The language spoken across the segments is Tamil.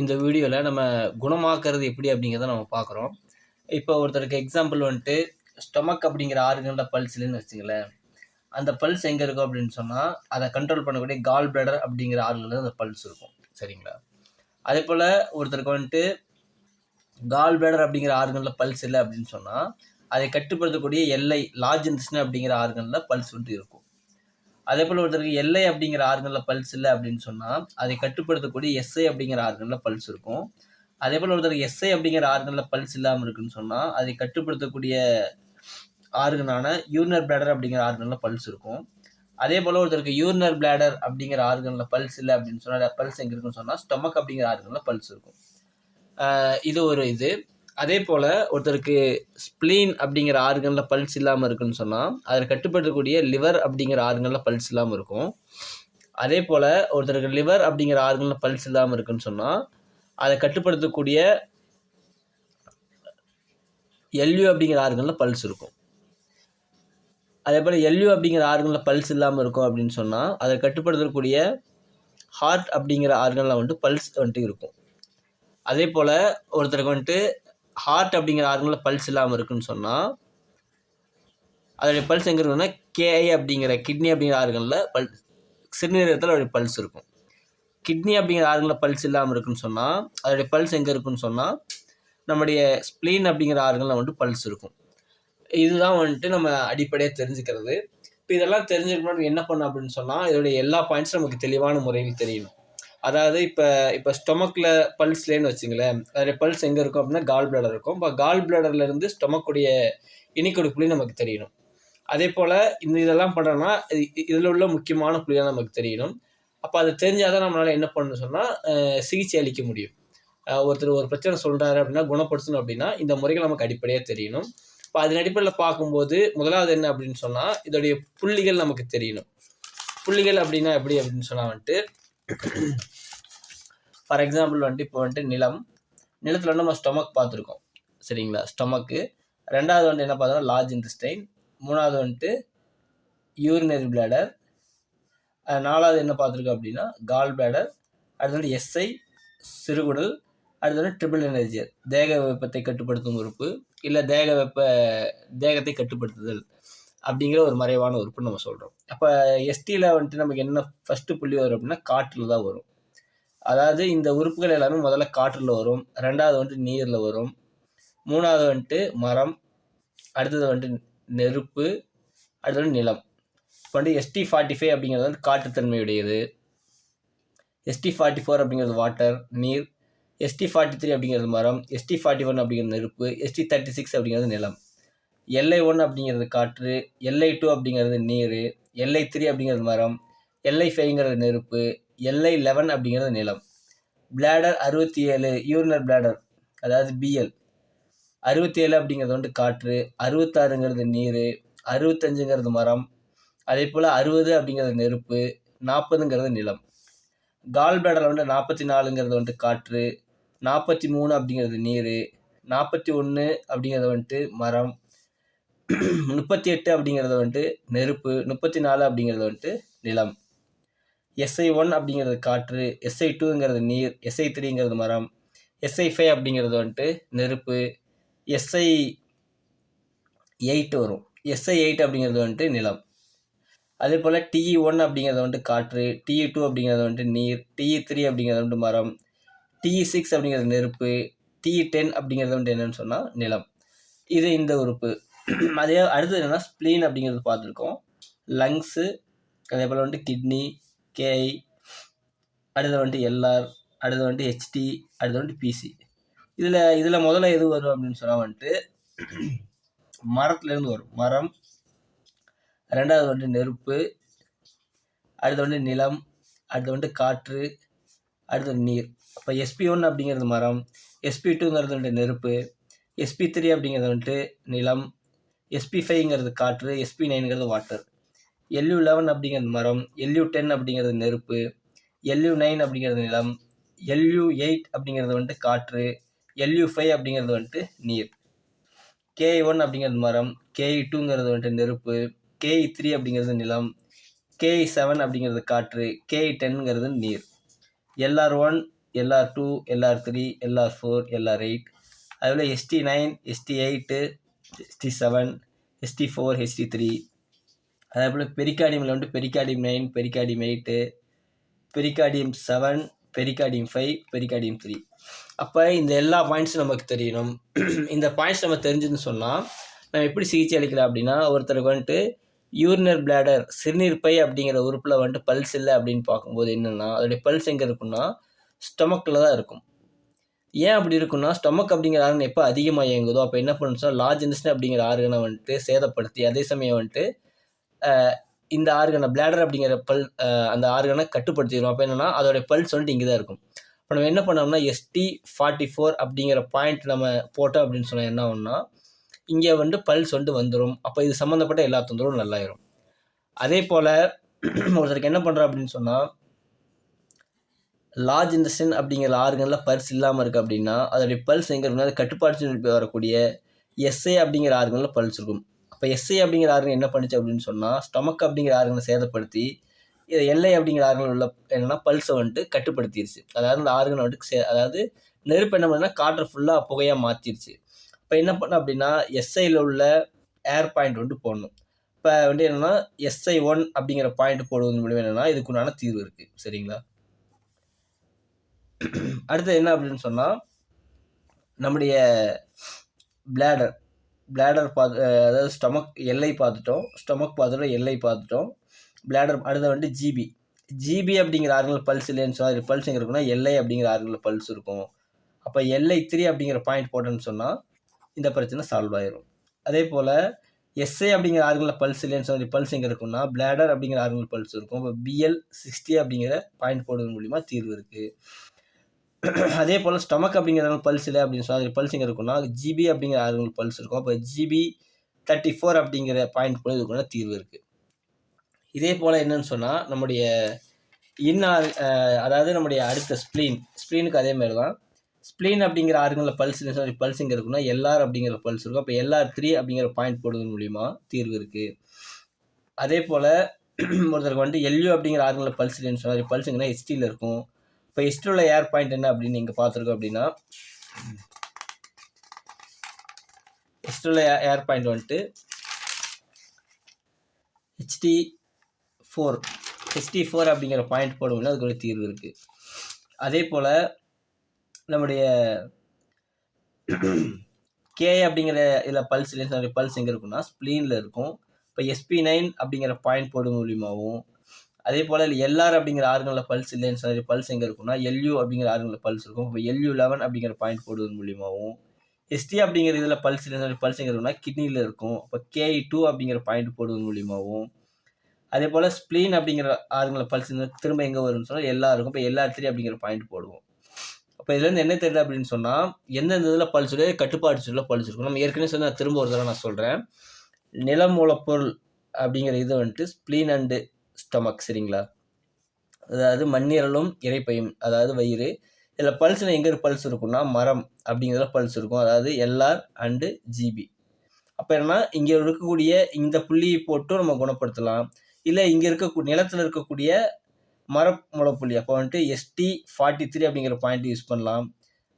இந்த வீடியோவில் நம்ம குணமாக்குறது எப்படி அப்படிங்கிறத நம்ம பார்க்குறோம் இப்போ ஒருத்தருக்கு எக்ஸாம்பிள் வந்துட்டு ஸ்டொமக் அப்படிங்கிற ஆறுகளில் பல்ஸ் இல்லைன்னு வச்சுங்களேன் அந்த பல்ஸ் எங்கே இருக்கும் அப்படின்னு சொன்னால் அதை கண்ட்ரோல் பண்ணக்கூடிய கால் பிளடர் அப்படிங்கிற ஆறுகளில் அந்த பல்ஸ் இருக்கும். சரிங்களா? அதே போல் ஒருத்தருக்கு வந்துட்டு கால் பிளடர் அப்படிங்கிற ஆறுகளில் பல்ஸ் இல்லை அப்படின்னு சொன்னால் அதை கட்டுப்படுத்தக்கூடிய எல்லை லார்ஜ் இன்டெஸ்டின் அப்படிங்கிற ஆறுகளில் பல்ஸ் வந்துட்டு இருக்கும். அதே போல் ஒருத்தருக்கு எல்லை அப்படிங்கிற ஆர்கனில் பல்ஸ் இல்லை அப்படின்னு சொன்னால் அதை கட்டுப்படுத்தக்கூடிய எஸ்ஐ அப்படிங்கிற ஆர்கனில் பல்ஸ் இருக்கும். அதே போல் ஒருத்தருக்கு எஸ்ஐ அப்படிங்கிற ஆர்கனில் பல்ஸ் இல்லாமல் இருக்குன்னு சொன்னால் அதை கட்டுப்படுத்தக்கூடிய ஆர்கனான யூரினர் பிளாடர் அப்படிங்கிற ஆர்கனில் பல்ஸ் இருக்கும். அதே போல் ஒருத்தருக்கு யூரினர் பிளாடர் அப்படிங்கிற ஆர்கனில் பல்ஸ் இல்லை அப்படின்னு சொன்னால் பல்ஸ் எங்கே இருக்குன்னு சொன்னால் ஸ்டொமக் அப்படிங்கிற ஆர்கனில் பல்ஸ் இருக்கும். இது ஒரு இது. அதே போல் ஒருத்தருக்கு ஸ்ப்ளீன் அப்படிங்கிற ஆர்கனில் பல்ஸ் இல்லாமல் இருக்குன்னு சொன்னால் அதில் கட்டுப்படுத்தக்கூடிய லிவர் அப்படிங்கிற ஆர்கனில் பல்ஸ் இல்லாமல் இருக்கும். அதே போல் ஒருத்தருக்கு லிவர் அப்படிங்கிற ஆர்கனில் பல்ஸ் இல்லாமல் இருக்குன்னு சொன்னால் அதை கட்டுப்படுத்தக்கூடிய எல்யூ அப்படிங்கிற ஆர்கனில் பல்ஸ் இருக்கும். அதே போல் எல்யூ அப்படிங்கிற ஆர்கனில் பல்ஸ் இல்லாமல் இருக்கும் அப்படின்னு சொன்னால் அதை கட்டுப்படுத்தக்கூடிய ஹார்ட் அப்படிங்கிற ஆர்கனில் வந்துட்டு பல்ஸ் வந்துட்டு இருக்கும். அதே போல் ஒருத்தருக்கு வந்துட்டு ஹார்ட் அப்படிங்கிற ஆர்கனில் பல்ஸ் இல்லாமல் இருக்குன்னு சொன்னால் அதோடைய பல்ஸ் எங்கே இருக்குன்னா கேஐ அப்படிங்கிற கிட்னி அப்படிங்கிற ஆர்கனில் பல் சிறுநீரகத்தில் அதோடைய பல்ஸ் இருக்கும். கிட்னி அப்படிங்கிற ஆர்கனில் பல்ஸ் இல்லாமல் இருக்குன்னு சொன்னால் அதோடைய பல்ஸ் எங்கே இருக்குன்னு சொன்னால் நம்முடைய ஸ்ப்ளீன் அப்படிங்கிற ஆர்கனில் வந்துட்டு பல்ஸ் இருக்கும். இதுதான் வந்துட்டு நம்ம அடிப்படையாக தெரிஞ்சுக்கிறது. இப்போ இதெல்லாம் தெரிஞ்சுக்கணும் என்ன பண்ணும் அப்படின்னு சொன்னால் இதோடைய எல்லா பாயிண்ட்ஸும் நமக்கு தெளிவான முறையில் தெரியணும். அதாவது இப்போ இப்போ ஸ்டொமக்கில் பல்ஸ்லேன்னு வச்சுங்களேன் அதோடைய பல்ஸ் எங்கே இருக்கும் அப்படின்னா கால் பிளடர் இருக்கும். இப்போ கால் பிளடர்லேருந்து ஸ்டொமக்குடைய இனிக்கொடு புள்ளி நமக்கு தெரியணும். அதே போல் இந்த இதெல்லாம் பண்ணுறோன்னா இதில் உள்ள முக்கியமான புள்ளியாக நமக்கு தெரியணும். அப்போ அது தெரிஞ்சால் தான் நம்மளால் என்ன பண்ணணும் சொன்னால் சிகிச்சை அளிக்க முடியும். ஒருத்தர் ஒரு பிரச்சனை சொல்கிறாரு அப்படின்னா குணப்படுத்தணும் அப்படின்னா இந்த முறைகள் நமக்கு அடிப்படையாக தெரியணும். இப்போ அதன் அடிப்படையில் பார்க்கும்போது முதலாவது என்ன அப்படின்னு சொன்னால் இதோடைய புள்ளிகள் நமக்கு தெரியணும். புள்ளிகள் அப்படின்னா எப்படி அப்படின்னு சொன்னால் வந்துட்டு ஃபார் எக்ஸாம்பிள் வந்துட்டு இப்போ வந்துட்டு நிலம். நிலத்தில் வந்து நம்ம ஸ்டொமக் பார்த்துருக்கோம். சரிங்களா? ஸ்டொமக்கு ரெண்டாவது வந்துட்டு என்ன பார்த்தோம்னா லார்ஜ் இன்டெஸ்டைன் மூணாவது வந்துட்டு யூரினரி பிளாடர் நாலாவது என்ன பார்த்துருக்கோம் அப்படின்னா கால் பிளாடர் அடுத்து வந்து எஸ்ஐ சிறுகுடல். அடுத்து வந்து ட்ரிபிள் எனர்ஜியர் தேக வெப்பத்தை கட்டுப்படுத்தும் உறுப்பு. இல்லை தேக வெப்ப தேகத்தை கட்டுப்படுத்துதல். அப்படிங்கிற ஒரு மறைவான உறுப்பு நம்ம சொல்கிறோம் அப்போ எஸ்டியில் வந்துட்டு நமக்கு என்ன ஃபஸ்ட்டு புள்ளி வரும் அப்படின்னா காற்றில் தான் வரும். அதாவது இந்த உறுப்புகள் எல்லாமே முதல்ல காற்றில் வரும் ரெண்டாவது வந்துட்டு நீரில் வரும் மூணாவது வந்துட்டு மரம் அடுத்தது வந்துட்டு நெருப்பு அடுத்தது நிலம். இப்போ வந்து எஸ்டி ஃபார்ட்டி ஃபைவ் அப்படிங்கிறது வந்து காற்றுத்தன்மையுடையது. எஸ்டி ஃபார்ட்டி ஃபோர் அப்படிங்கிறது வாட்டர் நீர். எஸ்டி ஃபார்ட்டி த்ரீ அப்படிங்கிறது மரம். எஸ்டி ஃபார்ட்டி ஒன் அப்படிங்கிறது நெருப்பு. எஸ்டி தேர்ட்டி சிக்ஸ் அப்படிங்கிறது நிலம். எல்ஐ ஒன் அப்படிங்கிறது காற்று எல்ஐ டூ அப்படிங்கிறது நீர் எல்ஐ த்ரீ அப்படிங்கிறது மரம் எல்ஐ ஃபைவ்ங்கிறது நெருப்பு எல்ஐ லெவன் அப்படிங்கிறது நிலம். பிளாடர் அறுபத்தி ஏழு யூரினர் பிளாடர் அதாவது பிஎல் அறுபத்தி ஏழு அப்படிங்கிறது வந்து காற்று அறுபத்தாறுங்கிறது நீர் அறுபத்தஞ்சுங்கிறது மரம் அதே போல் அறுபது அப்படிங்கிறது நெருப்பு நாற்பதுங்கிறது நிலம். கால் பிளாடரில் வந்து நாற்பத்தி நாலுங்கிறது வந்துட்டு காற்று நாற்பத்தி மூணு அப்படிங்கிறது நீர் நாற்பத்தி ஒன்று அப்படிங்கிறது வந்துட்டு மரம் முப்பத்தி எட்டு அப்படிங்கிறது வந்துட்டு நெருப்பு முப்பத்தி நாலு அப்படிங்கிறது வந்துட்டு நிலம். எஸ்ஐ ஒன் அப்படிங்கிறது காற்று எஸ்ஐ டூங்கிறது நீர் எஸ்ஐ த்ரீங்கிறது மரம் எஸ்ஐ ஃபைவ் அப்படிங்கிறது வந்துட்டு நெருப்பு எஸ்ஐ எயிட் வரும். எஸ்ஐ எயிட் அப்படிங்கிறது வந்துட்டு நிலம். அதே போல் டிஇ ஒன் அப்படிங்கிறது வந்துட்டு காற்று டிஇ டூ அப்படிங்கிறது வந்துட்டு நீர் டிஇ த்ரீ அப்படிங்கிறது வந்துட்டு மரம் டிஇ சிக்ஸ் அப்படிங்கிறது நெருப்பு டிஇ டென் அப்படிங்கிறது வந்துட்டு என்னன்னு சொன்னால் நிலம். இது இந்த உறுப்பு. அதே அடுத்தது என்னென்னா ஸ்ப்ளீன் அப்படிங்கிறது பார்த்துருக்கோம். லங்ஸு அதே போல் வந்துட்டு கிட்னி கேஐ அடுத்து வந்துட்டு எல்ஆர் அடுத்து வந்துட்டு ஹெச்டி அடுத்து வந்துட்டு பிசி இதில் இதில் முதல்ல எது வரும் அப்படின்னு சொன்னால் வந்துட்டு மரத்துலேருந்து வரும். மரம் ரெண்டாவது வந்துட்டு நெருப்பு அடுத்து வந்துட்டு நிலம் அடுத்து வந்துட்டு காற்று அடுத்து நீர். இப்போ எஸ்பி ஒன் அப்படிங்கிறது மரம் எஸ்பி டூங்கிறது வந்துட்டு நெருப்பு எஸ்பி த்ரீ அப்படிங்கிறது வந்துட்டு நிலம் எஸ்பி ஃபைவ்ங்கிறது காற்று எஸ்பி நைனுங்கிறது வாட்டர் எல்யூ லெவன் அப்படிங்கிறது மரம் எல்யூ டென் அப்படிங்கிறது நெருப்பு எல்யூ நைன் அப்படிங்கிறது நிலம் எல்யூ எயிட் அப்படிங்கிறது வந்துட்டு காற்று எல்யூ ஃபைவ் அப்படிங்கிறது வந்துட்டு நீர். கே ஒன் அப்படிங்கிறது மரம் கேஇ டூங்கிறது வந்துட்டு நெருப்பு கேஇ த்ரீ அப்படிங்கிறது நிலம் கேஇ செவன் அப்படிங்கிறது காற்று கேஇ டென்ங்கிறது நீர். LR one LR two LR three LR four LR eight அதுபோல் ST nine ST eight ST seven ST four HT three அதே போல் பெரிக்காடியமில் வந்துட்டு pericardium nine pericardium eight pericardium seven pericardium five pericardium three அப்போ இந்த எல்லா பாயிண்ட்ஸும் நமக்கு தெரியணும். இந்த பாயிண்ட்ஸ் நம்ம தெரிஞ்சதுன்னு சொன்னால் நம்ம எப்படி சிகிச்சை அளிக்கலாம் அப்படின்னா ஒருத்தருக்கு வந்துட்டு யூரினர் பிளாடர் சிறுநீர் பை அப்படிங்கிற உறுப்பில் வந்துட்டு பல்ஸ் இல்லை அப்படின்னு பார்க்கும்போது என்னென்னா அதோடைய பல்ஸ் எங்கே இருக்குன்னா ஸ்டொமக்கில் தான் இருக்கும். ஏன் அப்படி இருக்குன்னா ஸ்டொமக் அப்படிங்கிற ஆர்கன் எப்போ அதிகமாக இயங்குதோ அப்போ என்ன பண்ணுச்சுன்னா லார்ஜ் இன்ஸ்டன் அப்படிங்கிற ஆர்கனை வந்துட்டு சேதப்படுத்தி அதே சமயம் வந்துட்டு இந்த ஆர்கனை பிளாடர் அப்படிங்கிற பல் அந்த ஆர்கனை கட்டுப்படுத்திடும். அப்போ என்னென்னா அதோடைய பல்ஸ் வந்துட்டு இங்கே தான் இருக்கும். இப்போ நம்ம என்ன பண்ணோம்னா எஸ்டி ஃபார்ட்டி ஃபோர் அப்படிங்கிற பாயிண்ட் நம்ம போட்டோம் அப்படின்னு சொன்னால் என்ன ஆகும்னா இங்கே வந்து பல்ஸ் வந்து வந்துடும் அப்போ இது சம்மந்தப்பட்ட எல்லா தொந்தரவும் நல்லாயிரும். அதே போல் ஒருத்தருக்கு என்ன பண்ணுறோம் அப்படின்னு சொன்னால் லார்ஜ் இன்டஸ்டின் அப்படிங்கிற ஆர்கனில் பல்ஸ் இல்லாமல் இருக்குது அப்படின்னா அதோடைய பல்ஸ் எங்கே இருக்குன்னா அது கட்டுப்பாடு வரக்கூடிய எஸ்ஐ அப்படிங்கிற ஆர்கனில் பல்ஸ் இருக்கும். அப்போ எஸ்ஐ அப்படிங்கிற ஆர்கன் என்ன பண்ணுச்சு அப்படின்னு சொன்னால் ஸ்டொமக் அப்படிங்கிற ஆர்கனை சேதப்படுத்தி இது எல்ஐ அப்படிங்கிற ஆர்கன் உள்ள என்னென்னா பல்ஸை வந்துட்டு கட்டுப்படுத்திடுச்சு அதாவது அந்த ஆர்கன் வந்துட்டு சே அதாவது நெருப்பு என்ன பண்ணுன்னா காற்றை ஃபுல்லாக புகையாக மாற்றிடுச்சு இப்போ என்ன பண்ண அப்படின்னா எஸ்ஐயில் உள்ள ஏர் பாயிண்ட் வந்துட்டு போடணும். இப்போ வந்துட்டு என்னென்னா எஸ்ஐ ஒன் அப்படிங்கிற பாயிண்ட் போடுவது மூலியம் என்னென்னா இதுக்குண்டான தீர்வு இருக்குது சரிங்களா? அடுத்து என்ன அப்படின்னு சொன்னால் நம்முடைய பிளாடர் பிளாடர் பார்த்து அதாவது ஸ்டொமக் எல்லை பார்த்துட்டோம். ஸ்டொமக் பார்த்துட்டோம் எல்லை பார்த்துட்டோம். பிளாடர் அடுத்த வந்து ஜிபி ஜிபி அப்படிங்கிற ஆறுகள் பல்ஸ் இல்லைன்னு சொன்னால் பல்ஸ் எங்கே இருக்குன்னா எல்ஐ அப்படிங்கிற ஆறுகள் பல்ஸ் இருக்கும். அப்போ எல்ஐ த்ரீ அப்படிங்கிற பாயிண்ட் போட்டோன்னு சொன்னால் இந்த பிரச்சனை சால்வ் ஆயிரும். அதே போல் எஸ்ஏ அப்படிங்கிற ஆறுகளில் பல்ஸ் இல்லைன்னு சொல்லி பல்ஸ் எங்கே இருக்குன்னா பிளாடர் அப்படிங்கிற ஆறுகள் பல்ஸ் இருக்கும். இப்போ பிஎல் சிக்ஸ்டி அப்படிங்கிற பாயிண்ட் போடுறது மூலிமா தீர்வு இருக்குது அதே போல் ஸ்டமக் அப்படிங்கிறவங்க பல்ஸ் இல்லை அப்படின்னு சொல்லி பல்ஸ் பல்ஸிங் இருக்குன்னா ஜிபி அப்படிங்கிற ஆறுங்களுக்கு பல்ஸ் இருக்கும். அப்போ ஜிபி தேர்ட்டி ஃபோர் அப்படிங்கிற பாயிண்ட் கூட இதுக்குள்ள தீர்வு இருக்குது இதே போல் என்னன்னு சொன்னால் நம்முடைய இன்னார் அதாவது நம்முடைய அடுத்த ஸ்ப்ளீன் ஸ்ப்ளீனுக்கு அதே மாதிரி தான் ஸ்ப்ளீன் அப்படிங்கிற ஆறுங்களில் பல்ஸ் சொல்லி பல்ஸிங் இருக்குன்னா எல்ஆர் அப்படிங்கிற பல்ஸ் இருக்கும். அப்போ எல்ஆர் த்ரீ அப்படிங்கிற பாயிண்ட் போடுறது மூலிமா தீர்வு இருக்குது அதே போல் ஒருத்தருக்கு வந்துட்டு எல்யூ அப்படிங்கிற ஆறுங்களில் பல்ஸ் இல்லைன்னு சொன்னால் பல்ஸ் ஹெச்டியில் இருக்கும். இப்போ ஹிஸ்ட்ரியில் ஏர் பாயிண்ட் என்ன அப்படின்னு நீங்கள் பார்த்துருக்கோம் அப்படின்னா ஹிஸ்ட்ரியில் ஏர் பாயிண்ட் வந்துட்டு ஹெச்டி ஃபோர் ஹெச்டி ஃபோர் அப்படிங்கிற பாயிண்ட் போடுவோம்னா அதுக்கு ஒரு தீர்வு இருக்குது அதே போல் நம்முடைய கே அப்படிங்கிற இதில் பல்ஸ் இல்லை பல்ஸ் எங்கே இருக்குன்னா ஸ்ப்ளீனில் இருக்கும். இப்போ எஸ்பி நைன் அப்படிங்கிற பாயிண்ட் போடும் மூலியமாகவும் அதே போல் எல்ஆர் அப்படிங்கிற ஆறுங்களில் பல்ஸ் இல்லைன்னு சொல்லி பல்ஸ் எங்கே இருக்குன்னா எல்யூ அப்படிங்கிற ஆறுகளில் பல்ஸ் இருக்கும். இப்போ எல்யூ லெவன் அப்படிங்கிற பாயிண்ட் போடுவதன் மூலியமாகவும் எஸ்டி அப்படிங்கிற இதில் பல்ஸ் இல்லைன்னு சொல்லி பல்ஸ் எங்கே இருக்குன்னா கிட்னியில் இருக்கும். இப்போ கே டூ அப்படிங்கிற பாயிண்ட் போடுவதன் மூலியமாகவும் அதே போல் ஸ்ப்ளீன் அப்படிங்கிற ஆறுங்களை பல்ஸ் திரும்ப எங்கே வரும்னு சொன்னால் எல்லா இருக்கும். இப்போ எல்லா த்ரீ அப்படிங்கிற பாயிண்ட் போடுவோம். அப்போ இதுலேருந்து என்ன தெரியுது அப்படின்னு சொன்னால் எந்தெந்த இதில் பல்ஸ் கட்டுப்பாடு சொல்ல பல்ஸ் இருக்கும். நம்ம ஏற்கனவே சொன்ன திரும்ப ஒரு தடவை நான் சொல்கிறேன் நிலமூலப்பொருள் அப்படிங்கிற இது வந்துட்டு ஸ்ப்ளீன் அண்டு ஸ்டமக் சரிங்களா? அதாவது மண்ணீரலும் இறைப்பையும் அதாவது வயிறு. இதில் பல்ஸில் எங்கே பல்ஸ் இருக்குன்னா மரம் அப்படிங்கிறதுல பல்ஸ் இருக்கும். அதாவது எல்ஆர் அண்டு ஜிபி அப்போ என்னன்னா இங்கே இருக்கக்கூடிய இந்த புள்ளியை போட்டும் நம்ம குணப்படுத்தலாம். இல்லை இங்கே இருக்கக்கூடிய நிலத்தில் இருக்கக்கூடிய மர முளைப்புள்ளி அப்போ வந்துட்டு எஸ்டி ஃபார்ட்டி த்ரீ அப்படிங்கிற பாயிண்ட் யூஸ் பண்ணலாம்.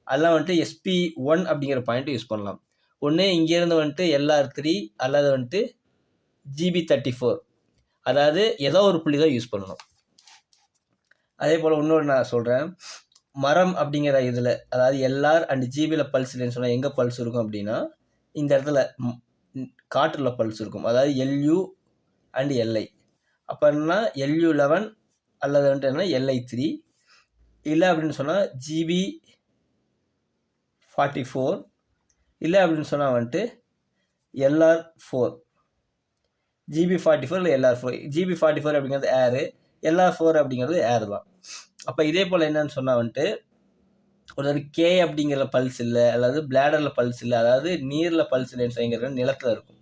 அதெல்லாம் வந்துட்டு எஸ்பி ஒன் அப்படிங்கிற பாயிண்ட் யூஸ் பண்ணலாம். ஒன்று இங்கேருந்து வந்துட்டு எல்ஆர் த்ரீ அல்லது வந்துட்டு ஜிபி தேர்ட்டி ஃபோர் அதாவது ஏதோ ஒரு புள்ளி தான் யூஸ் பண்ணணும். அதே போல் இன்னொரு நான் சொல்கிறேன் மரம் அப்படிங்கிற இதில் அதாவது எல்ஆர் அண்ட் ஜிபியில் பல்ஸ் இல்லைன்னு சொன்னால் எங்கே பல்ஸ் இருக்கும் அப்படின்னா இந்த இடத்துல காற்றில் பல்ஸ் இருக்கும். அதாவது எல்யூ அண்ட் எல்ஐ அப்போ எல்யூ லெவன் அல்லது வந்துட்டு என்ன எல்ஐ த்ரீ இல்லை அப்படின்னு சொன்னால் ஜிபி ஃபார்ட்டி ஃபோர் இல்லை அப்படின்னு சொன்னால் வந்துட்டு LR four GB forty four இல்லை LR four GB forty four அப்படிங்கிறது ஏரு எல்ஆர் ஃபோர் அப்படிங்கிறது ஏர் தான். அப்போ இதே போல் என்னன்னு சொன்னால் வந்துட்டு ஒரு கே அப்படிங்கிற பல்ஸ் இல்லை அதாவது பிளாடரில் பல்ஸ் இல்லை அதாவது நீரில் பல்ஸ் இல்லைன்னு சொல்லிங்கிறது நிலத்தில் இருக்கும்.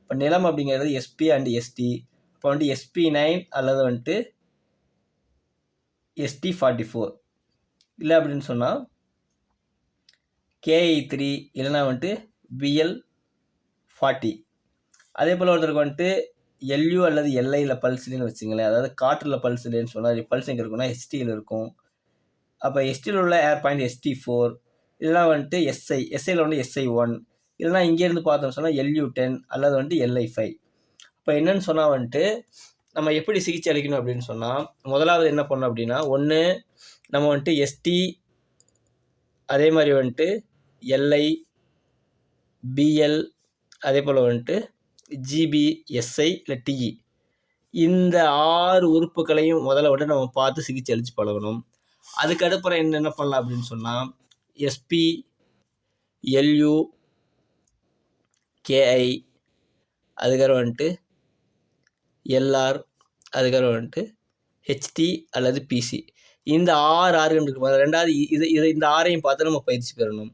இப்போ நிலம் அப்படிங்கிறது எஸ்பி அண்ட் எஸ்டி இப்போ வந்துட்டு எஸ்பி நைன் அல்லது வந்துட்டு எஸ்டி ஃபார்ட்டி ஃபோர் இல்லை அப்படின்னு சொன்னால் கேஐ த்ரீ இல்லைனா வந்துட்டு பிஎல் ஃபார்ட்டி அதே போல் ஒருத்தருக்கு வந்துட்டு எல்யூ அல்லது எல்ஐயில் பல்ஸ் இல்லைன்னு வச்சுங்களேன் அதாவது காற்றில் பல்ஸ் இல்லைன்னு சொன்னால் பல்ஸ் எங்கே இருக்குன்னா எஸ்டியில் இருக்கும். அப்போ எஸ்டியில் உள்ள ஏர் பாயிண்ட் எஸ்டி ஃபோர் இதெல்லாம் வந்துட்டு எஸ்ஐ எஸ்ஐயில் வந்து எஸ்ஐ ஒன் இல்லைனா இங்கேருந்து பார்த்தோம்னு சொன்னால் எல்யூ டென் அல்லது வந்துட்டு எல்ஐ ஃபைவ் இப்போ என்னன்னு சொன்னால் வந்துட்டு நம்ம எப்படி சிகிச்சை அளிக்கணும் அப்படின்னு சொன்னால் முதலாவது என்ன பண்ணணும் அப்படின்னா ஒன்று நம்ம வந்துட்டு எஸ்டி அதே மாதிரி வந்துட்டு எல்ஐ பிஎல் அதே போல் வந்துட்டு ஜிபி எஸ்ஐ இல்லை டிஇ இந்த ஆறு உறுப்புகளையும் முதல்ல விட நம்ம பார்த்து சிகிச்சை அளித்து பழகணும். அதுக்கு என்னென்ன பண்ணலாம் அப்படின்னு சொன்னால் எஸ்பி எல்யூ கேஐ அதுக்கப்புறம் வந்துட்டு எல்ஆர் அதுக்கப்புறம் வந்துட்டு ஹெச்டி அல்லது பிசி இந்த ஆறு ஆறு ரெண்டாவது இது இது இந்த ஆறையும் பார்த்து நம்ம பயிற்சி பெறணும்.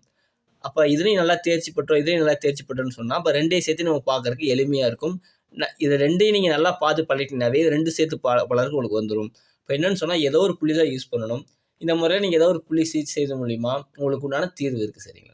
அப்போ இதுலேயும் நல்லா தேர்ச்சி பெற்றோம் இதுலேயும் நல்லா தேர்ச்சி பெற்றோம்னு சொன்னால் அப்போ ரெண்டையும் சேர்த்து நம்ம பார்க்குறதுக்கு எளிமையாக இருக்கும். இதை ரெண்டையும் நீங்கள் நல்லா பார்த்து பழகிட்டீங்கனாவே ரெண்டு சேர்த்து ப பலருக்கு உங்களுக்கு வந்துடும் இப்போ என்னென்னு சொன்னால் ஏதோ ஒரு புள்ளி தான் யூஸ் பண்ணணும். இந்த முறையில் நீங்கள் ஏதோ ஒரு புள்ளி சீட் செய்வது மூலிமா உங்களுக்கு உண்டான தீர்வு இருக்குது சரிங்களா?